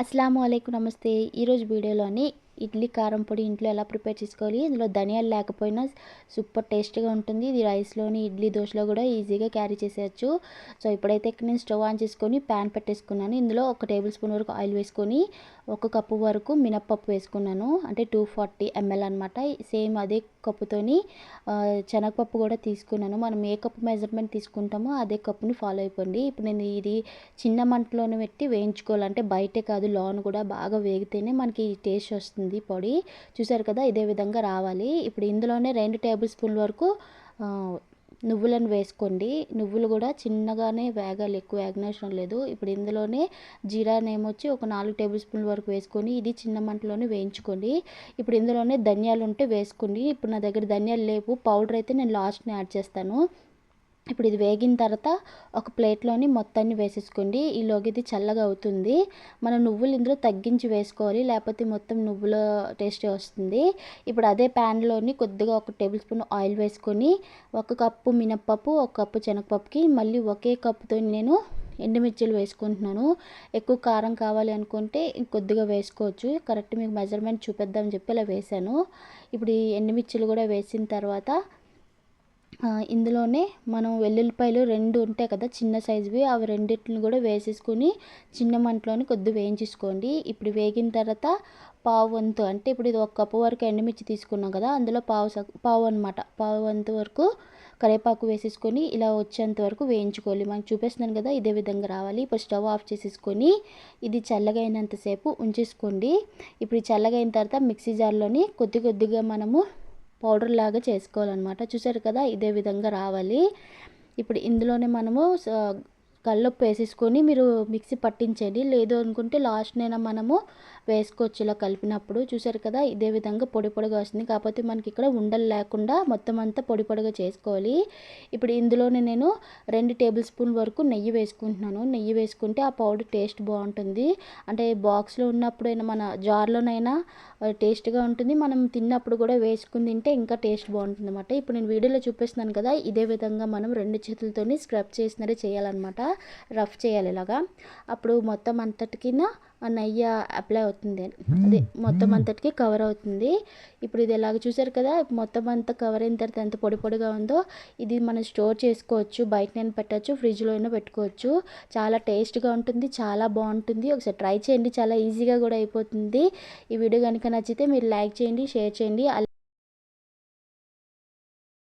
అస్సలం అయికు నమస్తే. ఈరోజు వీడియోలోని ఇడ్లీ కారం పొడి ఇంట్లో ఎలా ప్రిపేర్ చేసుకోవాలి ఇందులో ధనియాలు లేకపోయినా సూపర్ టేస్ట్గా ఉంటుంది. ఇది రైస్లోని ఇడ్లీ దోశలో కూడా ఈజీగా క్యారీ చేసేయచ్చు. సో ఇప్పుడైతే ఇక్కడ నేను స్టవ్ ఆన్ చేసుకొని ప్యాన్ పెట్టేసుకున్నాను. ఇందులో ఒక టేబుల్ స్పూన్ వరకు ఆయిల్ వేసుకొని ఒక కప్పు వరకు మినప్పప్పు వేసుకున్నాను. అంటే టూ ఫార్టీ ఎంఎల్ అనమాట సేమ్ అదే కప్పుతోని శనగపప్పు కూడా తీసుకున్నాను. మనం ఏ కప్పు మెజర్మెంట్ తీసుకుంటామో అదే కప్పుని ఫాలో అయిపోండి. ఇప్పుడు నేను ఇది చిన్న మంటలోనే పెట్టి వేయించుకోవాలంటే బయటే కాదు లోన్ కూడా బాగా వేగితేనే మనకి టేస్ట్ వస్తుంది పొడి. చూసారు కదా ఇదే విధంగా రావాలి. ఇప్పుడు ఇందులోనే రెండు టేబుల్ స్పూన్ల వరకు నువ్వులను వేసుకోండి. నువ్వులు కూడా చిన్నగానే వేగాలి. ఎక్కువ వేగనవసరం లేదు. ఇప్పుడు ఇందులోనే జీరా వచ్చి ఒక నాలుగు టేబుల్ స్పూన్ల వరకు వేసుకొని ఇది చిన్న మంటలోనే వేయించుకోండి. ఇప్పుడు ఇందులోనే ధనియాలు ఉంటే వేసుకోండి. ఇప్పుడు నా దగ్గర ధనియాలు లేవు. పౌడర్ అయితే నేను లాస్ట్ని యాడ్ చేస్తాను. ఇప్పుడు ఇది వేగిన తర్వాత ఒక ప్లేట్లోని మొత్తాన్ని వేసేసుకోండి. ఈలోకి ఇది చల్లగా అవుతుంది. మనం నువ్వులు ఇందులో తగ్గించి వేసుకోవాలి. లేకపోతే మొత్తం నువ్వుల టేస్ట్ వస్తుంది. ఇప్పుడు అదే ప్యాన్లోని కొద్దిగా ఒక టేబుల్ స్పూన్ ఆయిల్ వేసుకొని ఒక కప్పు మినప్పప్పు ఒక కప్పు శనగపప్పుకి మళ్ళీ ఒకే కప్పుతో నేను ఎండుమిర్చిలు వేసుకుంటున్నాను. ఎక్కువ కారం కావాలి అనుకుంటే కొద్దిగా వేసుకోవచ్చు. కరెక్ట్ మీకు మెజర్మెంట్ చూపిద్దామని చెప్పి ఇలా వేసాను ఇప్పుడు ఈ ఎండుమిర్చిలు కూడా వేసిన తర్వాత ఇందులోనే మనం వెల్లుల్లిపాయలు రెండు ఉంటాయి కదా చిన్న సైజువి అవి రెండింటిని కూడా వేసేసుకొని చిన్న మంటలోని కొద్దిగా వేయించేసుకోండి. ఇప్పుడు వేగిన తర్వాత పావు వంతు అంటే ఇప్పుడు ఇది ఒక కప్పు వరకు ఎండుమిర్చి తీసుకున్నాం కదా అందులో పావు పావు అనమాట పావు వంతు వరకు కరివేపాకు వేసేసుకొని ఇలా వచ్చేంత వరకు వేయించుకోవాలి. మనకు చూపిస్తున్నాను కదా ఇదే విధంగా రావాలి. ఇప్పుడు స్టవ్ ఆఫ్ చేసేసుకొని ఇది చల్లగా అయినంతసేపు ఉంచేసుకోండి. ఇప్పుడు చల్లగా అయిన తర్వాత మిక్సీ జార్లోని కొద్ది కొద్దిగా మనము పౌడర్ లాగా చేసుకోవాలన్నమాట. చూసారు కదా ఇదే విధంగా రావాలి. ఇప్పుడు ఇందులోనే మనము కల్లుప్పు వేసేసుకొని మీరు మిక్సీ పట్టించండి. లేదు అనుకుంటే లాస్ట్నైనా మనము వేసుకోవచ్చు ఇలా కలిపినప్పుడు. చూసారు కదా ఇదే విధంగా పొడి పొడిగా వస్తుంది. కాకపోతే మనకి ఇక్కడ ఉండలు లేకుండా మొత్తం అంతా పొడి పొడిగా చేసుకోవాలి. ఇప్పుడు ఇందులోనే నేను రెండు టేబుల్ స్పూన్ వరకు నెయ్యి వేసుకుంటున్నాను. నెయ్యి వేసుకుంటే ఆ పౌడర్ టేస్ట్ బాగుంటుంది. అంటే బాక్స్లో ఉన్నప్పుడైనా మన జార్లోనైనా టేస్ట్గా ఉంటుంది. మనం తిన్నప్పుడు కూడా వేసుకుని తింటే ఇంకా టేస్ట్ బాగుంటుంది అనమాట ఇప్పుడు నేను వీడియోలో చూపిస్తున్నాను కదా ఇదే విధంగా మనం రెండు చేతులతోని స్క్రబ్ చేసినట్టే చేయాలన్నమాట. రఫ్ చేయాలి ఇలాగా. అప్పుడు మొత్తం అంతటికి నెయ్యి అప్లై అవుతుంది. అదే మొత్తం అంతటికి కవర్ అవుతుంది. ఇప్పుడు ఇది ఎలాగ చూసారు కదా మొత్తం అంతా కవర్ అయిన తర్వాత ఎంత పొడి పొడిగా ఉందో ఇది మనం స్టోర్ చేసుకోవచ్చు. బయట నేను పెట్టచ్చు ఫ్రిడ్జ్లో అయినా పెట్టుకోవచ్చు. చాలా టేస్ట్గా ఉంటుంది చాలా బాగుంటుంది. ఒకసారి ట్రై చేయండి చాలా ఈజీగా కూడా అయిపోతుంది. ఈ వీడియో కనుక నచ్చితే మీరు లైక్ చేయండి షేర్ చేయండి.